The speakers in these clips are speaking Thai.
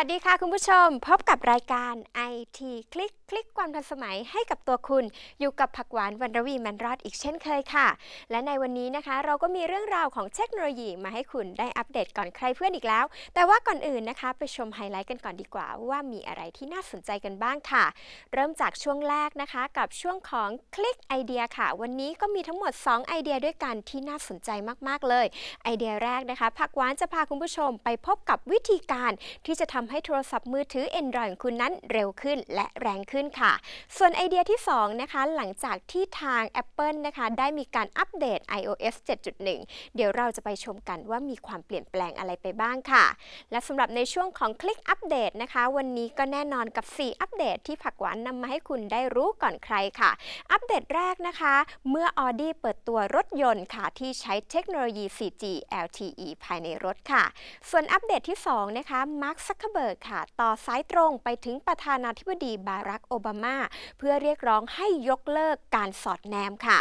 สวัสดีค่ะคุณผู้ชม พบกับรายการ IT คลิกคลิกความทันสมัยให้กับตัวคุณ อยู่กับผักหวานวรรณรวีแมนรอดอีกเช่นเคยค่ะ และในวันนี้นะคะ เราก็มีเรื่องราวของเทคโนโลยีมาให้คุณได้อัปเดตก่อนใครเพื่อนอีกแล้ว แต่ว่าก่อนอื่นนะคะ ไปชมไฮไลท์กันก่อนดีกว่า ว่ามีอะไรที่น่าสนใจกันบ้างค่ะ เริ่มจากช่วงแรกนะคะ กับช่วงของคลิกไอเดียค่ะ วันนี้ก็มีทั้งหมด 2 ไอเดียด้วยกันที่น่าสนใจมาก ๆ เลย ไอเดียแรกนะคะผักหวานจะพาคุณผู้ชมไปพบกับวิธีการที่จะทำให้โทรศัพท์มือถือ Android ของคุณนั้นเร็วขึ้นและแรงขึ้นค่ะ ส่วนไอเดียที่ 2 นะคะ หลังจากที่ทาง Apple นะคะ ได้มีการอัปเดต iOS 7.1 เดี๋ยวเราจะไปชมกันว่ามีความเปลี่ยนแปลงอะไรไปบ้างค่ะ และสำหรับในช่วงของคลิกอัปเดตนะคะ วันนี้ก็แน่นอนกับ 4 อัปเดตที่ผักหวานนำมาให้คุณได้รู้ก่อนใครค่ะ อัปเดตแรกนะคะ เมื่อ Audi เปิดตัวรถยนต์ค่ะ ที่ใช้เทคโนโลยี 4G LTE ภายในรถค่ะ ส่วนอัปเดตที่2นะคะมาร์คซักเคเบิร์กค่ะ ต่อสายตรงไปถึงประธานาธิบดีบารักโอบามา เพื่อเรียกร้องให้ยกเลิกการสอดแนมค่ะ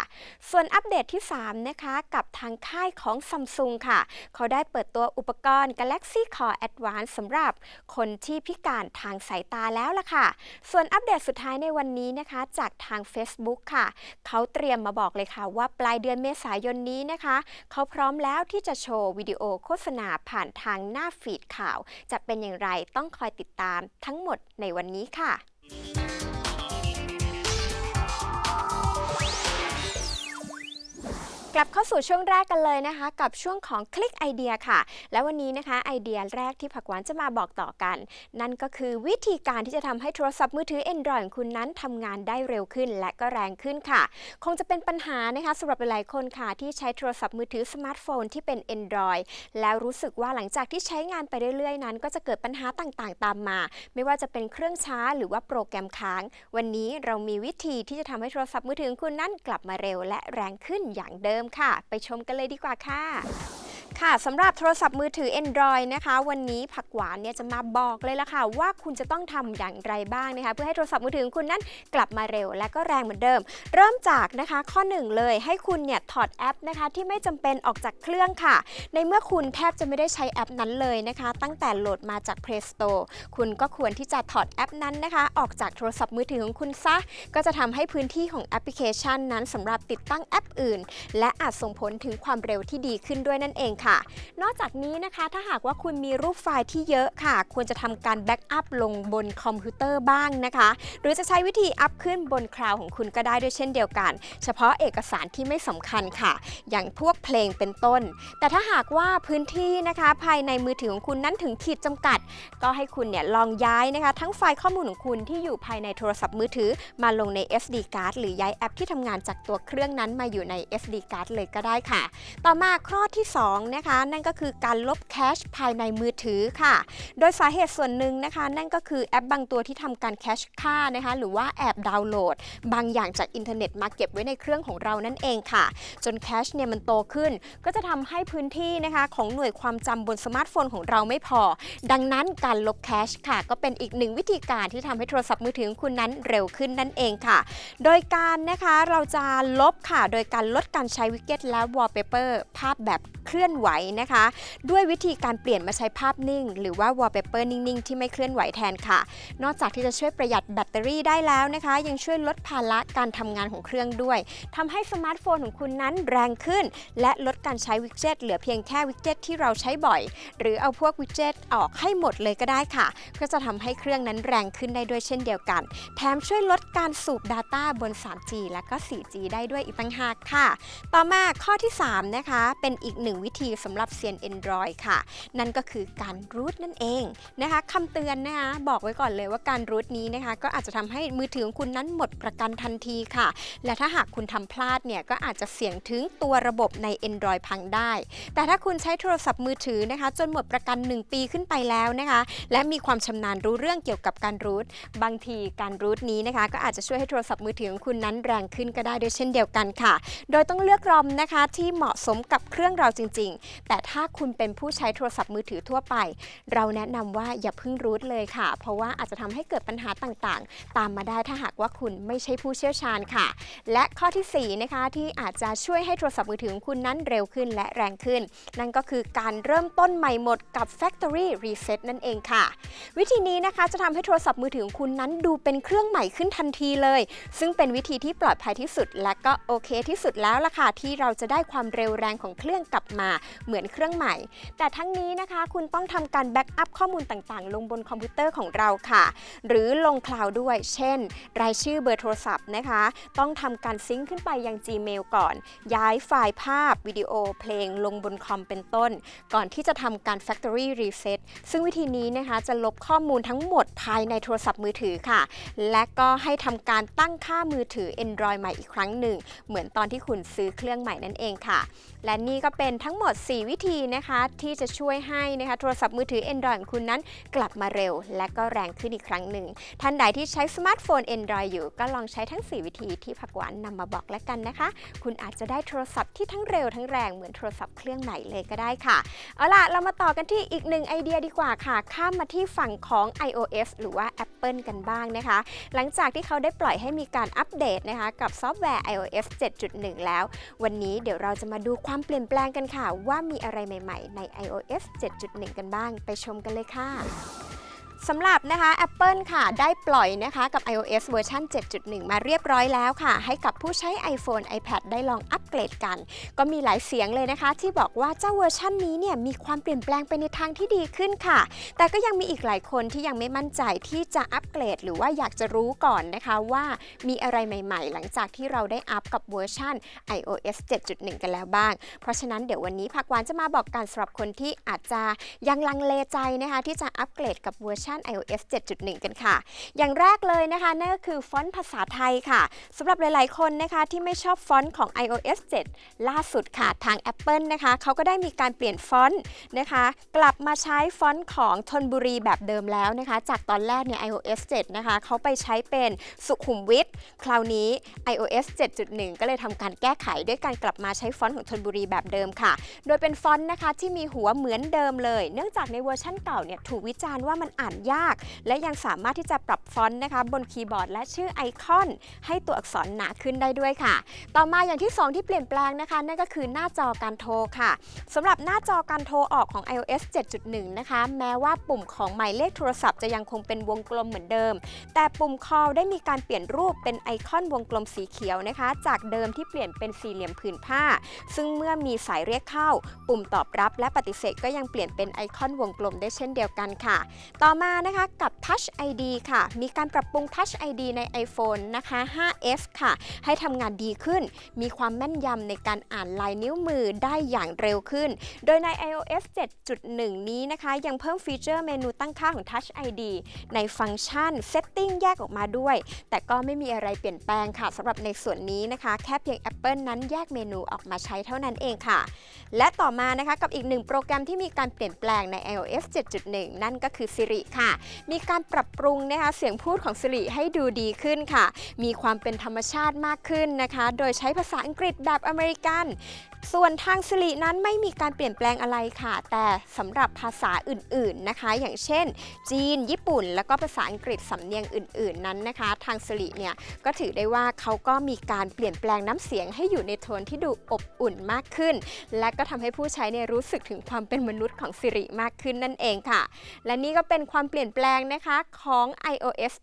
ส่วนอัปเดตที่ 3 นะคะกับทางค่ายของซัมซุงค่ะ เขาได้เปิดตัวอุปกรณ์ Galaxy Core Advance สำหรับคนที่พิการทางสายตาแล้วล่ะค่ะ ส่วนอัปเดตสุดท้ายในวันนี้นะคะจากทาง Facebook ค่ะ เขาเตรียมมาบอกเลยค่ะ ว่าปลายเดือนเมษายนนี้นะคะ เขาพร้อมแล้วที่จะโชว์วิดีโอโฆษณาผ่านทางหน้าฟีดข่าว จะเป็นอย่างไรต้องคอยติดตามทั้งหมดในวันนี้ค่ะ กลับเข้าสู่ช่วงแรกกันเลยนะคะ กับช่วงของคลิกไอเดียค่ะ และวันนี้นะคะไอเดียแรกที่ผักหวานจะมาบอกต่อกัน นั่นก็คือวิธีการที่จะทำให้โทรศัพท์มือถือ Android ของคุณนั้นทำงานได้เร็วขึ้น และก็แรงขึ้นค่ะ คงจะเป็นปัญหานะคะสำหรับหลายคนค่ะ ที่ใช้โทรศัพท์มือถือสมาร์ทโฟนที่เป็น Android แล้วรู้สึกว่าหลังจากที่ใช้งานไปเรื่อยๆ นั้น ก็จะเกิดปัญหาต่างๆ ตามมา ไม่ว่าจะเป็นเครื่องช้าหรือว่าโปรแกรมค้าง วันนี้เรามีวิธีที่จะทำให้โทรศัพท์มือถือคุณนั้นกลับมาเร็ว และแรงขึ้นอย่างเดิมค่ะ ไปชมกันเลยดีกว่าค่ะ ค่ะสำหรับโทรศัพท์มือถือ Android นะคะ วันนี้ผักหวานเนี่ยจะมาบอกเลยละค่ะ ว่าคุณจะต้องทำอย่างไรบ้างนะคะ เพื่อให้โทรศัพท์มือถือคุณนั้นกลับมาเร็วและก็แรงเหมือนเดิม เริ่มจากนะคะข้อ1เลยให้คุณเนี่ยถอดแอปนะคะ ที่ไม่จำเป็นออกจากเครื่องค่ะ ในเมื่อคุณแทบจะไม่ได้ใช้แอปนั้นเลยนะคะ ตั้งแต่โหลดมาจาก Play Store คุณก็ควรที่จะถอดแอปนั้นนะคะ ออกจากโทรศัพท์มือถือของคุณซะก็จะทำให้พื้นที่ของแอปพลิเคชันนั้นสำหรับติดตั้งแอปอื่น และอาจส่งผลถึงความเร็วที่ดีขึ้นด้วยนั่นเองค่ะ นอกจากนี้นะคะถ้าหากว่าคุณมีรูปไฟล์ที่เยอะค่ะ ควรจะทำการแบ็กอัพลงบนคอมพิวเตอร์บ้างนะคะ หรือจะใช้วิธีอัพขึ้นบนคลาวของคุณก็ได้ด้วยเช่นเดียวกัน เฉพาะเอกสารที่ไม่สำคัญค่ะ อย่างพวกเพลงเป็นต้น แต่ถ้าหากว่าพื้นที่นะคะ ภายในมือถือของคุณนั้นถึงขีดจำกัด ก็ให้คุณเนี่ยลองย้ายนะคะ ทั้งไฟล์ข้อมูลของคุณที่อยู่ภายในโทรศัพท์มือถือ มาลงใน SD card หรือย้ายแอปที่ทำงานจากตัวเครื่องนั้นมาอยู่ใน SD card เลยก็ได้ค่ะ ต่อมาข้อที่2นะคะนั่นก็คือการลบแคชภายในมือถือค่ะ โดยสาเหตุส่วนหนึ่งนะคะ นั่นก็คือแอปบางตัวที่ทำการแคชค่านะคะหรือว่าแอบดาวน์โหลด บางอย่างจากอินเทอร์เน็ตมาเก็บไว้ในเครื่องของเรานั่นเองค่ะ จนแคชเนี่ยมันโตขึ้น ก็จะทำให้พื้นที่นะคะของหน่วยความจำบนสมาร์ทโฟนของเราไม่พอ ดังนั้นการลบแคชค่ะ ก็เป็นอีกหนึ่งวิธีการที่ทำให้โทรศัพท์มือถือของคุณนั้นเร็วขึ้นนั่นเองค่ะ โดยการนะคะเราจะลบค่ะ โดยการลดการใช้วิกเก็ตและวอลเปเปอร์ภาพแบบ เคลื่อนไหวนะคะ ด้วยวิธีการเปลี่ยนมาใช้ภาพนิ่ง หรือว่าวอลเปเปอร์นิ่งๆ ที่ไม่เคลื่อนไหวแทนค่ะ นอกจากที่จะช่วยประหยัดแบตเตอรี่ได้แล้วนะคะ ยังช่วยลดภาระการทำงานของเครื่องด้วยทำให้สมาร์ทโฟนของคุณนั้นแรงขึ้น และลดการใช้วิกเจ็ตเหลือเพียงแค่วิกเจ็ตที่เราใช้บ่อย หรือเอาพวกวิกเจ็ตออกให้หมดเลยก็ได้ค่ะ ก็จะทำให้เครื่องนั้นแรงขึ้นได้ด้วยเช่นเดียวกัน แถมช่วยลดการสูบ Data บน 3G และก็ 4G ได้ด้วยอีกต่างหากค่ะ ต่อมาข้อที่ 3 นะคะ เป็นอีกหนึ่งวิธีสำหรับเซียน Android ค่ะ นั่นก็คือการรูทนั่นเองนะคะคำเตือนนะคะบอกไว้ก่อนเลยว่าการรูทนี้นะคะก็อาจจะทำให้มือถือของคุณนั้นหมดประกันทันทีค่ะ และถ้าหากคุณทำพลาดเนี่ยก็อาจจะเสี่ยงถึงตัวระบบใน Android พังได้ แต่ถ้าคุณใช้โทรศัพท์มือถือนะคะ จนหมดประกัน 1 ปีขึ้นไปแล้วนะคะ และมีความชำนาญรู้เรื่องเกี่ยวกับการรูทบางทีการรูทนี้นะคะ ก็อาจจะช่วยให้โทรศัพท์มือถือของคุณนั้นแรงขึ้นก็ได้ด้วยเช่นเดียวกันค่ะ โดยต้องเลือกรอมนะคะที่เหมาะสมกับเครื่องเราจริง ๆ แต่ถ้าคุณเป็นผู้ใช้โทรศัพท์มือถือทั่วไป เราแนะนำว่าอย่าเพิ่งรูทเลยค่ะ เพราะว่าอาจจะทำให้เกิดปัญหาต่างๆ ตามมาได้ถ้าหากว่าคุณไม่ใช่ผู้เชี่ยวชาญค่ะ และข้อทีสี่4นะคะที่อาจจะช่วยให้โทรศัพท์มือถือของคุณนั้นเร็วขึ้นและแรงขึ้น นั่นก็คือการเริ่มต้นใหม่หมดกับ Factory Reset นั่นเองค่ะ วิธีนี้นะคะจะทำให้โทรศัพท์มือถือของคุณนั้นดูเป็นเครื่องใหม่ขึ้นทันทีเลย ซึ่งเป็นวิธีที่ปลอดภัยที่สุดและก็โอเคที่สุดแล้วล่ะค่ะที่เราจะได้ความเร็วแรงของเครื่องกลับมาเหมือนเครื่องใหม่ แต่ทั้งนี้นะคะ คุณต้องทำการแบ็กอัพข้อมูลต่างๆ ลงบนคอมพิวเตอร์ของเราค่ะ หรือลงคลาวด์ด้วย เช่น รายชื่อเบอร์โทรศัพท์นะคะ ต้องทำการซิงค์ขึ้นไปยัง Gmail ก่อน ย้ายไฟล์ภาพ วิดีโอ เพลงลงบนคอมเป็นต้น ก่อนที่จะทำการ Factory Reset ซึ่งวิธีนี้นะคะจะลบข้อมูลทั้งหมดภายในโทรศัพท์มือถือค่ะ และก็ให้ทำการตั้งค่ามือถือ Android ใหม่อีกครั้งหนึ่ง เหมือนตอนที่คุณซื้อเครื่องใหม่นั่นเองค่ะ และนี่ก็เป็นทั้งหมด 4 วิธีนะคะที่จะช่วยให้นะคะโทรศัพท์มือถือ Android ของคุณนั้นกลับมาเร็ว และก็แรงขึ้นอีกครั้งหนึ่ง ท่านใดที่ใช้สมาร์ทโฟน Android อยู่ ก็ลองใช้ทั้ง 4 วิธีที่ผักหวานนำมาบอกแล้วกันนะคะ คุณอาจจะได้โทรศัพท์ที่ทั้งเร็วทั้งแรงเหมือนโทรศัพท์เครื่องใหม่เลยก็ได้ค่ะ เอาล่ะ เรามาต่อกันที่อีกหนึ่งไอเดียดีกว่าค่ะ ข้ามมาที่ฝั่งของ iOS หรือว่า Apple กันบ้างนะคะ หลังจากที่เขาได้ปล่อยให้มีการอัปเดตนะคะกับซอฟต์แวร์ iOS 7.1 แล้ว วันนี้เดี๋ยวเราจะมาดูความเปลี่ยนแปลงกันค่ะว่ามีอะไรใหม่ ๆ ใน iOS 7.1 กันบ้าง ไปชมกันเลยค่ะสำหรับนะคะ Apple ค่ะ ได้ปล่อยนะคะกับ iOS เวอร์ชัน7.1 มาเรียบร้อยแล้วค่ะ ให้กับผู้ใช้ iPhone iPad ได้ลองอัป เกรดกัน ก็มีหลายเสียงเลยนะคะ ที่บอกว่าเจ้าเวอร์ชันนี้เนี่ยมีความเปลี่ยนแปลงไปในทางที่ดีขึ้นค่ะ แต่ก็ยังมีอีกหลายคนที่ยังไม่มั่นใจที่จะอัปเกรด หรือว่าอยากจะรู้ก่อนนะคะว่ามีอะไรใหม่ๆ หลังจากที่เราได้อัปกับเวอร์ชัน iOS 7.1 กันแล้วบ้าง เพราะฉะนั้นเดี๋ยววันนี้ผักหวานจะมาบอกกันสำหรับคนที่อาจจะยังลังเลใจนะคะที่จะอัปเกรดกับเวอร์ชัน iOS 7.1 กันค่ะ อย่างแรกเลยนะคะนั่นก็คือฟอนต์ภาษาไทยค่ะสำหรับหลายๆคนนะคะที่ไม่ชอบฟอนต์ของ iOS 7 ล่าสุดค่ะทาง Apple นะคะเขาก็ได้มีการเปลี่ยนฟอนต์นะคะ กลับมาใช้ฟอนต์ของธนบุรีแบบเดิมแล้วนะคะ จากตอนแรกเนี่ย iOS 7 นะคะเขาไปใช้เป็นสุขุมวิทคราวนี้ iOS 7.1 ก็เลยทำการแก้ไขด้วยการกลับมาใช้ฟอนต์ของธนบุรีแบบเดิมค่ะ โดยเป็นฟอนต์นะคะที่มีหัวเหมือนเดิมเลย เนื่องจากในเวอร์ชั่นเก่าเนี่ยถูกวิจารณ์ว่ามันอ่านยาก และยังสามารถที่จะปรับฟอนต์นะคะบนคีย์บอร์ดและชื่อไอคอน ให้ตัวอักษรหนาขึ้นได้ด้วยค่ะ ต่อมาอย่างที่ 2 ที่เปลี่ยนแปลงนะคะ นั่นก็คือหน้าจอการโทรค่ะสำหรับหน้าจอการโทรออกของ iOS 7.1 นะคะ แม้ว่าปุ่มของหมายเลขโทรศัพท์จะยังคงเป็นวงกลมเหมือนเดิม แต่ปุ่ม call ได้มีการเปลี่ยนรูปเป็นไอคอนวงกลมสีเขียวนะคะ จากเดิมที่เปลี่ยนเป็นสี่เหลี่ยมผืนผ้า ซึ่งเมื่อมีสายเรียกเข้า ปุ่มตอบรับและปฏิเสธก็ยังเปลี่ยนเป็นไอคอนวงกลมได้เช่นเดียวกันค่ะ ต่อมานะคะกับ Touch ID ค่ะ มีการปรับปรุง Touch ID ใน iPhone นะคะ 5S ค่ะ ให้ทำงานดีขึ้น มีความแม่นยำในการอ่านลายนิ้วมือได้อย่างเร็วขึ้น โดยใน iOS 7.1 นี้นะคะ ยังเพิ่มฟีเจอร์เมนูตั้งค่าของ Touch ID ในฟังก์ชัน Setting แยกออกมาด้วย แต่ก็ไม่มีอะไรเปลี่ยนแปลงค่ะสำหรับในส่วนนี้นะคะ แค่เพียง Apple นั้นแยกเมนูออกมาใช้เท่านั้นเองค่ะ และต่อมานะคะกับอีกหนึ่งโปรแกรมที่มีการเปลี่ยนแปลงใน iOS 7.1 นั่นก็คือ Siri ค่ะ มีการปรับปรุงนะคะเสียงพูดของ Siri ให้ดูดีขึ้นค่ะ มีความเป็นธรรมชาติมากขึ้นนะคะ โดยใช้ภาษาอังกฤษแบบอเมริกัน ส่วนทาง Siri นั้นไม่มีการเปลี่ยนแปลงอะไรค่ะ แต่สำหรับภาษาอื่นๆนะคะ อย่างเช่น จีน ญี่ปุ่น แล้วก็ภาษาอังกฤษสำเนียงอื่น ๆ นั้นนะคะ ทาง Siri เนี่ยก็ถือได้ว่าเขาก็มีการเปลี่ยนแปลงน้ำเสียงให้อยู่ในโทนที่ดูอบอุ่นมากขึ้น และก็ทำให้ผู้ใช้เนี่ยรู้สึกถึงความเป็นมนุษย์ของ Siri มากขึ้นนั่นเองค่ะ และนี่ก็เป็นความเปลี่ยนแปลงนะคะของ iOS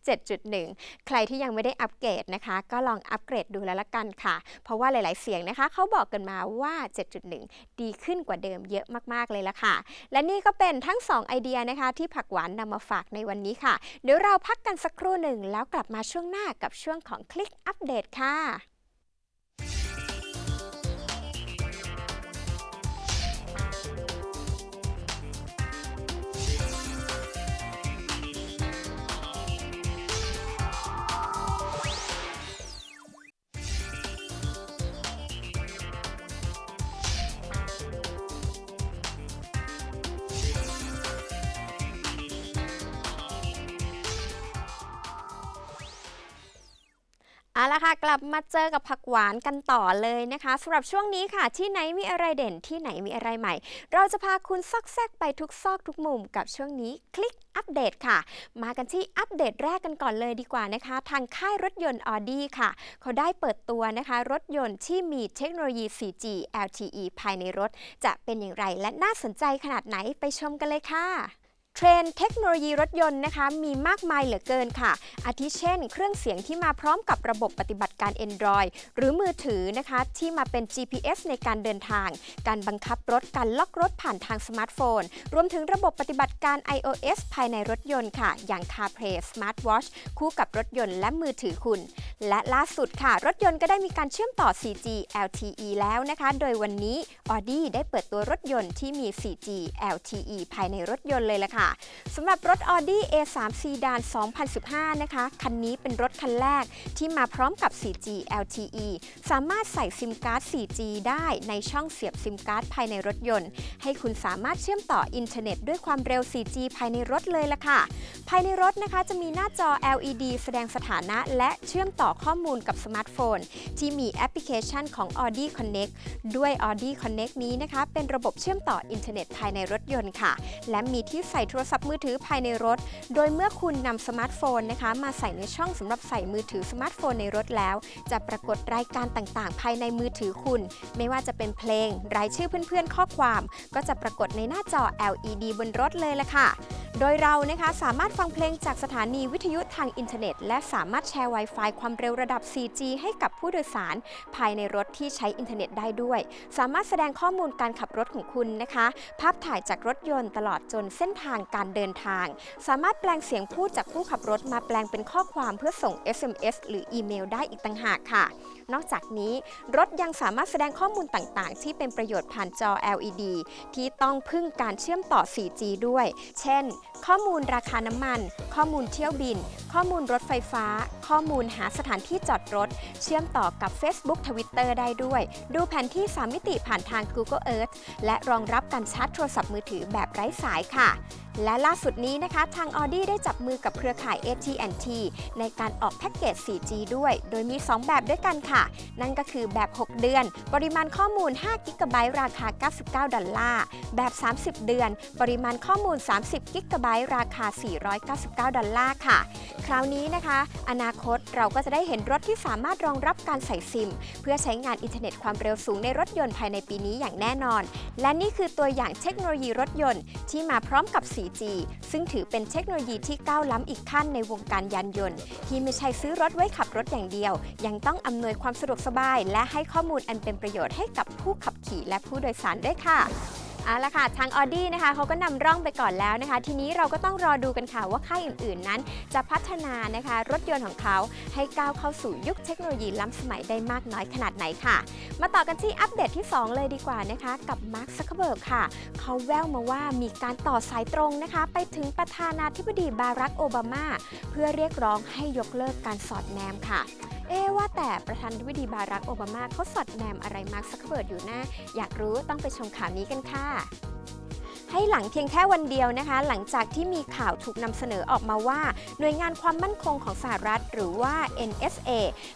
7.1 ใครที่ยังไม่ได้อัปเกรดนะคะ ก็ลองอัปเกรดดูแล้วละกันค่ะ เพราะว่าหลาย ๆ เสียงนะคะเขาบอกกันมาว่า 7.1 ดีขึ้นกว่าเดิมเยอะมากๆเลยละค่ะ และนี่ก็เป็นทั้ง 2 ไอเดียนะคะ ที่ผักหวานนำมาฝากในวันนี้ค่ะ เดี๋ยวเราพักกันสักครู่หนึ่งแล้วกลับมาช่วงหน้ากับช่วงของคลิกอัปเดตค่ะ เอาละค่ะกลับมาเจอกับผักหวานกันต่อเลยนะคะสำหรับช่วงนี้ค่ะ ที่ไหนมีอะไรเด่นที่ไหนมีอะไรใหม่ เราจะพาคุณซอกแซกไปทุกซอกทุกมุมกับช่วงนี้คลิกอัปเดตค่ะ มากันที่อัปเดตแรกกันก่อนเลยดีกว่านะคะ ทางค่ายรถยนต์ Audi ค่ะ เขาได้เปิดตัวนะคะ รถยนต์ที่มีเทคโนโลยี 4G LTE ภายในรถ จะเป็นอย่างไรและน่าสนใจขนาดไหนไปชมกันเลยค่ะ เทรนเทคโนโลยีรถยนต์นะคะมีมากมายเหลือเกินค่ะ อาทิเช่น เครื่องเสียงที่มาพร้อมกับระบบปฏิบัติการ Android หรือมือถือนะคะที่มาเป็น GPS ในการเดินทาง การบังคับรถการล็อกรถผ่านทางสมาร์ทโฟน รวมถึงระบบปฏิบัติการ iOS ภายในรถยนต์ค่ะ อย่าง CarPlay Smartwatch คู่กับรถยนต์และมือถือคุณ และล่าสุดค่ะ รถยนต์ก็ได้มีการเชื่อมต่อ 4G LTE แล้วนะคะ โดยวันนี้ Audi ได้เปิดตัวรถยนต์ที่มี 4G LTE ภายในรถยนต์เลยละค่ะสำหรับรถ Audi A3 Sedan 2015 นะคะ คันนี้เป็นรถคันแรกที่มาพร้อมกับ 4G LTE สามารถใส่ซิมการ์ด 4G ได้ในช่องเสียบซิมการ์ดภายในรถยนต์ ให้คุณสามารถเชื่อมต่ออินเทอร์เน็ตด้วยความเร็ว 4G ภายในรถเลยล่ะค่ะ ภายในรถนะคะจะมีหน้าจอ LED แสดงสถานะและเชื่อมต่อข้อมูลกับสมาร์ทโฟน ที่มีแอปพลิเคชันของ Audi Connect ด้วย Audi Connect นี้นะคะ เป็นระบบเชื่อมต่ออินเทอร์เน็ตภายในรถยนต์ค่ะ และมีที่ใส่โทรศัพท์มือถือภายในรถ โดยเมื่อคุณนำสมาร์ทโฟนนะคะมาใส่ในช่องสำหรับใส่มือถือสมาร์ทโฟนในรถแล้ว จะปรากฏรายการต่างๆ ภายในมือถือคุณ ไม่ว่าจะเป็นเพลง รายชื่อเพื่อนๆ ข้อความ ก็จะปรากฏในหน้าจอ LED บนรถเลยละค่ะโดยเรานะคะสามารถฟังเพลงจากสถานีวิทยุทางอินเทอร์เน็ต และสามารถแชร์ Wi-Fi ความเร็วระดับ 4G ให้กับผู้โดยสาร ภายในรถที่ใช้อินเทอร์เน็ตได้ด้วย สามารถแสดงข้อมูลการขับรถของคุณนะคะ ภาพถ่ายจากรถยนต์ตลอดจนเส้นทางการเดินทาง สามารถแปลงเสียงพูดจากผู้ขับรถมาแปลงเป็นข้อความเพื่อส่ง SMS หรืออีเมลได้อีกต่างหากค่ะ นอกจากนี้รถยังสามารถแสดงข้อมูลต่างๆ ที่เป็นประโยชน์ผ่านจอ LED ที่ต้องพึ่งการเชื่อมต่อ 4G ด้วย เช่น ข้อมูลราคาน้ำมัน ข้อมูลเที่ยวบิน ข้อมูลรถไฟฟ้า ข้อมูลหาสถานที่จอดรถ เชื่อมต่อกับ Facebook Twitter ได้ด้วย ดูแผนที่ 3 มิติผ่านทาง Google Earth และรองรับการชาร์จโทรศัพท์มือถือแบบไร้สายค่ะและล่าสุดนี้นะคะ ทาง Audi ได้จับมือกับเครือข่าย AT&T ในการออกแพ็กเกจ 4G ด้วย โดยมี 2 แบบด้วยกันค่ะ นั่นก็คือแบบ 6 เดือน ปริมาณข้อมูล5กิกะไบต์ราคา 99 ดอลลาร์ แบบ 30 เดือน ปริมาณข้อมูล 30กิกะไบต์ราคา 499 ดอลลาร์ค่ะ คราวนี้นะคะ อนาคตเราก็จะได้เห็นรถที่สามารถรองรับการใส่ซิม เพื่อใช้งานอินเทอร์เน็ตความเร็วสูงในรถยนต์ภายในปีนี้อย่างแน่นอน และนี่คือตัวอย่างเทคโนโลยีรถยนต์ที่มาพร้อมกับ 4G ซึ่งถือเป็นเทคโนโลยีที่ก้าวล้ำอีกขั้นในวงการยานยนต์ ที่ไม่ใช่ซื้อรถไว้ขับรถอย่างเดียว ยังต้องอำนวยความสะดวกสบาย และให้ข้อมูลอันเป็นประโยชน์ให้กับผู้ขับขี่และผู้โดยสารด้วยค่ะ เอาละค่ะ ทาง Audi นะคะเขาก็นำร่องไปก่อนแล้วนะคะ ทีนี้เราก็ต้องรอดูกันค่ะว่าค่ายอื่นๆนั้น จะพัฒนานะคะ รถยนต์ของเขาให้ก้าวเข้าสู่ยุคเทคโนโลยีล้ำสมัยได้มากน้อยขนาดไหนค่ะ มาต่อกันที่อัปเดตที่ 2 เลยดีกว่านะคะ กับมาร์คซักเคเบิร์กค่ะ เขาแววมาว่ามีการต่อสายตรงนะคะ ไปถึงประธานาธิบดีบารักโอบามา เพื่อเรียกร้องให้ยกเลิกการสอดแนมค่ะ เอ๊ว่าแต่ประธานาธิบดีบารักโอบามาเขาสอดแนมอะไรมาร์คซักเบิร์อยู่นะ อยากรู้ต้องไปชมข่าวนี้กันค่ะ ให้หลังเพียงแค่วันเดียวนะคะ หลังจากที่มีข่าวถูกนำเสนอออกมาว่า หน่วยงานความมั่นคงของสหรัฐ หรือว่า NSA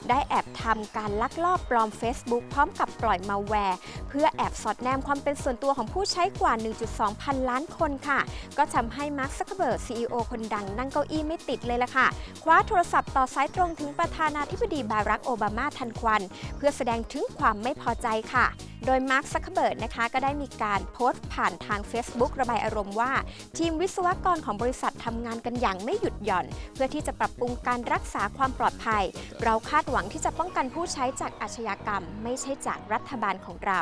ได้แอบทำการลักลอบปลอม Facebook พร้อมกับปล่อยมาแวร์ เพื่อแอบสอดแนมความเป็นส่วนตัวของผู้ใช้กว่า 1.2 พันล้านคนค่ะ ก็ทำให้มาร์คซักเคเบิร์ก CEO คนดังนั่งเก้าอี้ไม่ติดเลยล่ะค่ะ คว้าโทรศัพท์ต่อสายตรงถึงประธานาธิบดีบารักโอบามาทันควัน เพื่อแสดงถึงความไม่พอใจค่ะ โดยมาร์คซักเคเบิร์กนะคะก็ได้มีการโพสต์ผ่านทาง Facebook ระบายอารมณ์ว่า ทีมวิศวกรของบริษัททำงานกันอย่างไม่หยุดหย่อน เพื่อที่จะปรับปรุงการรักษาความปลอดภัย เราคาดหวังที่จะป้องกันผู้ใช้จากอาชญากรรม ไม่ใช่จากรัฐบาลของเรา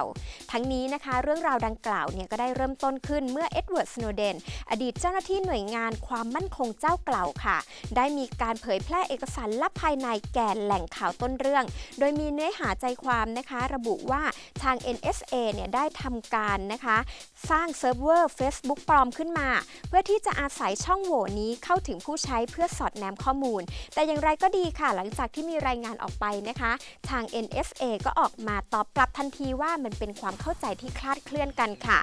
ทั้งนี้นะคะ เรื่องราวดังกล่าวเนี่ยก็ได้เริ่มต้นขึ้นเมื่อเอ็ดเวิร์ดสโนเดนอดีตเจ้าหน้าที่หน่วยงานความมั่นคงเจ้าเก่าค่ะ ได้มีการเผยแพร่เอกสารลับภายในแก่แหล่งข่าวต้นเรื่อง โดยมีเนื้อหาใจความนะคะ ระบุว่าทาง NSA เนี่ยได้ทำการนะคะ สร้างเซิร์ฟเวอร์ Facebook ปลอมขึ้นมา เพื่อที่จะอาศัยช่องโหว่นี้เข้าถึงผู้ใช้เพื่อสอดแนมข้อมูล แต่อย่างไรก็ดีค่ะ หลังจากที่มีรายงานออกไปนะคะ ทาง NSA ก็ออกมาตอบกลับทันทีว่ามันเป็นความเข้าใจที่คลาดเคลื่อนกันค่ะ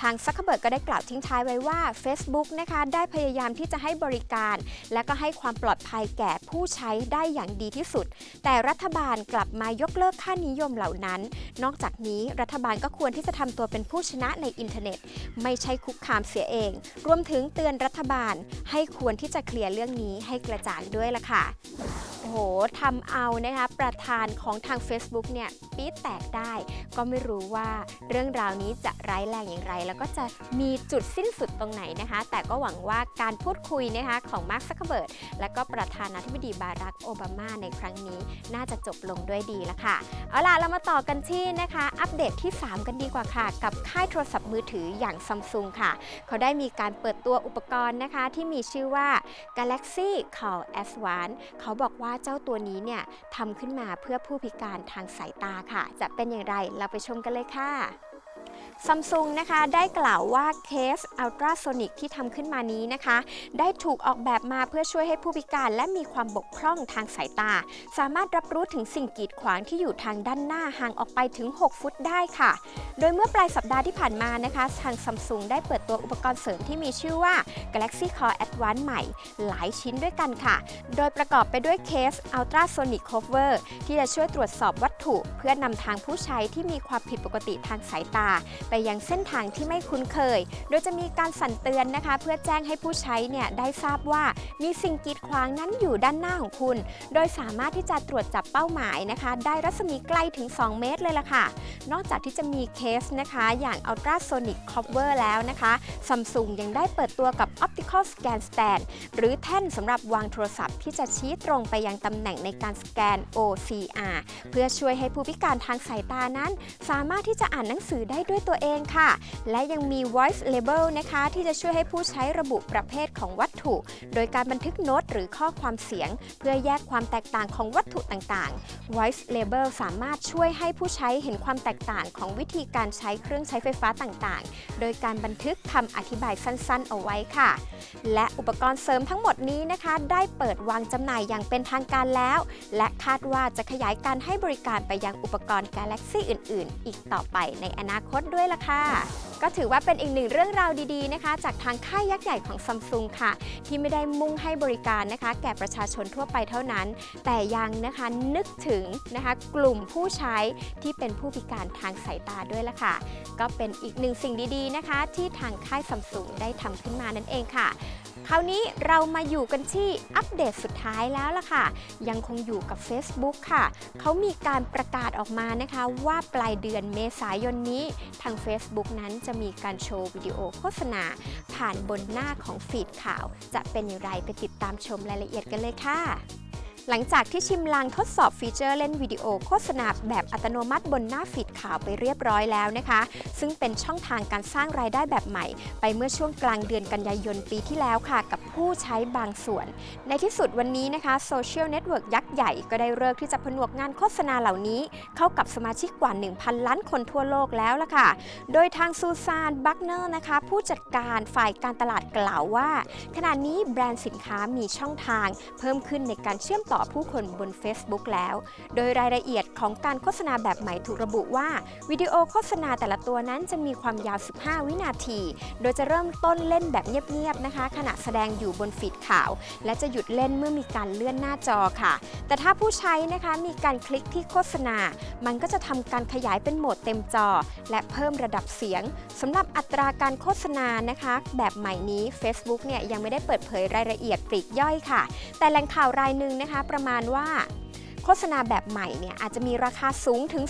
ทางซักเคเบิร์กก็ได้กล่าวทิ้งท้ายไว้ว่า Facebook นะคะได้พยายามที่จะให้บริการ และก็ให้ความปลอดภัยแก่ผู้ใช้ได้อย่างดีที่สุด แต่รัฐบาลกลับมายกเลิกค่านิยมเหล่านั้น นอกจากนี้รัฐบาลก็ควรที่จะทำตัวเป็นผู้ชนะในอินเทอร์เน็ต ไม่ใช่คุกคามเสียเอง รวมถึงเตือนรัฐบาลให้ควรที่จะเคลียร์เรื่องนี้ให้กระจ่างด้วยล่ะค่ะโอ้โหทำเอานะคะประธานของทาง Facebook เนี่ยปี๊ดแตกได้ ก็ไม่รู้ว่าเรื่องราวนี้จะ ร้ายแรงอย่างไร แล้วก็จะมีจุดสิ้นสุดตรงไหนนะคะ แต่ก็หวังว่าการพูดคุยนะคะของมาร์คซักเคเบิร์ดและก็ประธานาธิบดีบารักโอบามาในครั้งนี้ น่าจะจบลงด้วยดีละค่ะ เอาล่ะ เรามาต่อกันที่นะคะ อัปเดตที่ 3 กันดีกว่าค่ะ กับค่ายโทรศัพท์มือถืออย่างซัมซุงค่ะ เขาได้มีการเปิดตัวอุปกรณ์นะคะ ที่มีชื่อว่า Galaxy Call S1 เขาบอกว่าเจ้าตัวนี้เนี่ยทำขึ้นมาเพื่อผู้พิการทางสายตาค่ะ จะเป็นอย่างไรเราไปชมกันเลยค่ะ ซัมซุงนะคะได้กล่าวว่าเคสอัลตราโซนิกที่ทำขึ้นมานี้นะคะ ได้ถูกออกแบบมาเพื่อช่วยให้ผู้พิการและมีความบกพร่องทางสายตา สามารถรับรู้ถึงสิ่งกีดขวางที่อยู่ทางด้านหน้าห่างออกไปถึง 6 ฟุตได้ค่ะ โดยเมื่อปลายสัปดาห์ที่ผ่านมานะคะ ทางซัมซุงได้เปิดตัวอุปกรณ์เสริมที่มีชื่อว่า Galaxy Core Advance ใหม่ หลายชิ้นด้วยกันค่ะ โดยประกอบไปด้วยเคส Ultrasonic Cover ที่จะช่วยตรวจสอบวัตถุ เพื่อนำทางผู้ใช้ที่มีความผิดปกติทางสายตาไปยังเส้นทางที่ไม่คุ้นเคย โดยจะมีการสั่นเตือนนะคะ เพื่อแจ้งให้ผู้ใช้เนี่ยได้ทราบว่ามีสิ่งกีดขวางนั้นอยู่ด้านหน้าของคุณ โดยสามารถที่จะตรวจจับเป้าหมายนะคะ ได้รัศมีไกลถึง 2 เมตรเลยล่ะค่ะ นอกจากที่จะมีเคสนะคะ อย่าง Ultrasonic Cover แล้วนะคะซัมซุงยังได้เปิดตัวกับ Optical Scan Stand หรือแท่นสำหรับวางโทรศัพท์ที่จะชี้ตรงไปยังตำแหน่งในการสแกน OCR เพื่อช่วยให้ผู้พิการทางสายตานั้น สามารถที่จะอ่านหนังสือได้ด้วยตัวเองค่ะ และยังมี voice label นะคะ ที่จะช่วยให้ผู้ใช้ระบุประเภทของวัตถุ โดยการบันทึกโน้ตหรือข้อความเสียง เพื่อแยกความแตกต่างของวัตถุต่างๆ voice label สามารถช่วยให้ผู้ใช้เห็นความแตกต่างของวิธีการใช้เครื่องใช้ไฟฟ้าต่างๆ โดยการบันทึกคำอธิบายสั้นๆ เอาไว้ค่ะ และอุปกรณ์เสริมทั้งหมดนี้นะคะ ได้เปิดวางจำหน่ายอย่างเป็นทางการแล้ว และคาดว่าจะขยายการให้บริการไปยังอุปกรณ์ Galaxy อื่น ๆ อีกต่อไปในอนาคตด้วยล่ะค่ะ ก็ถือว่าเป็นอีกหนึ่งเรื่องราวดีๆนะคะ จากทางค่ายยักษ์ใหญ่ของซัมซุงค่ะ ที่ไม่ได้มุ่งให้บริการนะคะ แก่ประชาชนทั่วไปเท่านั้น แต่ยังนะคะนึกถึงนะคะ กลุ่มผู้ใช้ที่เป็นผู้พิการทางสายตาด้วยล่ะค่ะ ก็เป็นอีกหนึ่งสิ่งดีๆนะคะ ที่ทางค่ายซัมซุงได้ทำขึ้นมานั่นเองค่ะ คราวนี้เรามาอยู่กันที่อัปเดตสุดท้ายแล้วล่ะค่ะ ยังคงอยู่กับ Facebook ค่ะ เขามีการประกาศออกมานะคะว่าปลายเดือนเมษายนนี้ทาง Facebook นั้นจะมีการโชว์วิดีโอโฆษณา ผ่านบนหน้าของฟีดข่าว จะเป็นอย่างไรไปติดตามชมรายละเอียดกันเลยค่ะ หลังจากที่ชิมลางทดสอบฟีเจอร์เล่นวิดีโอโฆษณาแบบอัตโนมัติบนหน้าฟีดข่าวไปเรียบร้อยแล้วนะคะ ซึ่งเป็นช่องทางการสร้างรายได้แบบใหม่ ไปเมื่อช่วงกลางเดือนกันยายนปีที่แล้วค่ะ กับผู้ใช้บางส่วน ในที่สุดวันนี้นะคะโซเชียลเน็ตเวิร์กยักษ์ใหญ่ก็ได้เลิกที่จะผนวกงานโฆษณาเหล่านี้ เข้ากับสมาชิกกว่า 1,000 ล้านคนทั่วโลกแล้วล่ะค่ะ โดยทางซูซานบักเนอร์นะคะ ผู้จัดการฝ่ายการตลาดกล่าวว่า ขณะนี้แบรนด์สินค้ามีช่องทาง เพิ่มขึ้นในการเชื่อมต่อผู้คนบน Facebook แล้ว โดยรายละเอียดของการโฆษณาแบบใหม่ถูกระบุว่า วิดีโอโฆษณาแต่ละตัวนั้นจะมีความยาว 15 วินาที โดยจะเริ่มต้นเล่นแบบเงียบๆนะคะ ขณะแสดงอยู่บนฟีดข่าว และจะหยุดเล่นเมื่อมีการเลื่อนหน้าจอค่ะ แต่ถ้าผู้ใช้นะคะมีการคลิกที่โฆษณา มันก็จะทำการขยายเป็นโหมดเต็มจอ และเพิ่มระดับเสียงสำหรับอัตราการโฆษณานะคะ แบบใหม่นี้ Facebook เนี่ยยังไม่ได้เปิดเผยรายละเอียดปลีกย่อยค่ะ แต่แหล่งข่าวรายหนึ่งนะคะประมาณว่า โฆษณาแบบใหม่เนี่ยอาจจะมีราคาสูงถึง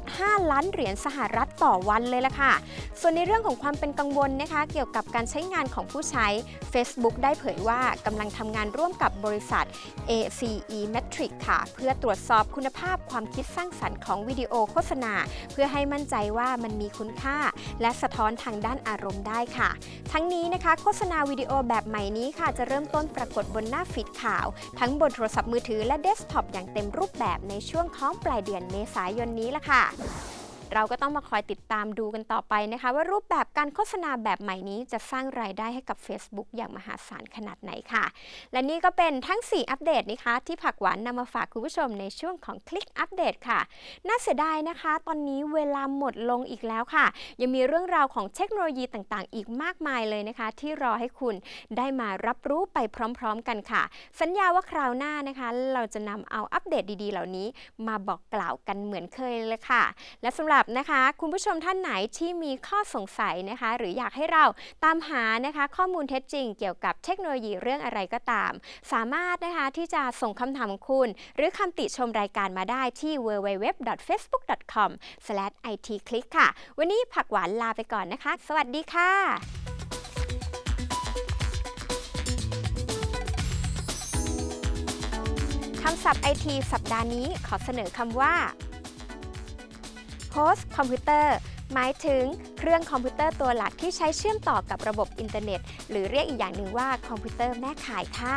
2.5 ล้านเหรียญสหรัฐต่อวันเลยล่ะค่ะ ส่วนในเรื่องของความเป็นกังวลนะคะ เกี่ยวกับการใช้งานของผู้ใช้ Facebook ได้เผยว่ากำลังทำงานร่วมกับบริษัท ACE Metric ค่ะ เพื่อตรวจสอบคุณภาพความคิดสร้างสรรค์ของวิดีโอโฆษณา เพื่อให้มั่นใจว่ามันมีคุณค่า และสะท้อนทางด้านอารมณ์ได้ค่ะ ทั้งนี้นะคะโฆษณาวิดีโอแบบใหม่นี้ค่ะจะเริ่มต้นปรากฏบนหน้าฟีดข่าว ทั้งบนโทรศัพท์มือถือและเดสก์ท็อปอย่างเต็มรูปรูปแบบในช่วงของปลายเดือนเมษายนนี้ละค่ะ เราก็ต้องมาคอยติดตามดูกันต่อไปนะคะ ว่ารูปแบบการโฆษณาแบบใหม่นี้จะสร้างรายได้ให้กับ Facebook อย่างมหาศาลขนาดไหนค่ะ และนี่ก็เป็นทั้ง 4 อัปเดตนะคะ ที่ผักหวานนำมาฝากคุณผู้ชมในช่วงของคลิกอัปเดตค่ะ น่าเสียดายนะคะ ตอนนี้เวลาหมดลงอีกแล้วค่ะ ยังมีเรื่องราวของเทคโนโลยีต่างๆ อีกมากมายเลยนะคะ ที่รอให้คุณได้มารับรู้ไปพร้อม ๆ กันค่ะ สัญญาว่าคราวหน้านะคะ เราจะนำเอาอัปเดตดีๆ เหล่านี้ มาบอกกล่าวกันเหมือนเคยเลยค่ะ และสำหรับบนะคะ คุณผู้ชมท่านไหนที่มีข้อสงสัยนะคะ หรืออยากให้เราตามหานะคะ ข้อมูลเท็จจริงเกี่ยวกับเทคโนโลยีเรื่องอะไรก็ตาม สามารถนะคะที่จะส่งคำถามของคุณ หรือคำติชมรายการมาได้ที่ www.facebook.com/itclick ค่ะ วันนี้ผักหวานลาไปก่อนนะคะ สวัสดีค่ะคำศัพท์ไอทีสัปดาห์นี้ขอเสนอคำว่า host คอมพิวเตอร์หมายถึงเครื่องคอมพิวเตอร์ตัวหลักที่ใช้เชื่อมต่อกับระบบอินเทอร์เน็ต หรือเรียกอีกอย่างหนึ่งว่าคอมพิวเตอร์แม่ข่ายค่ะ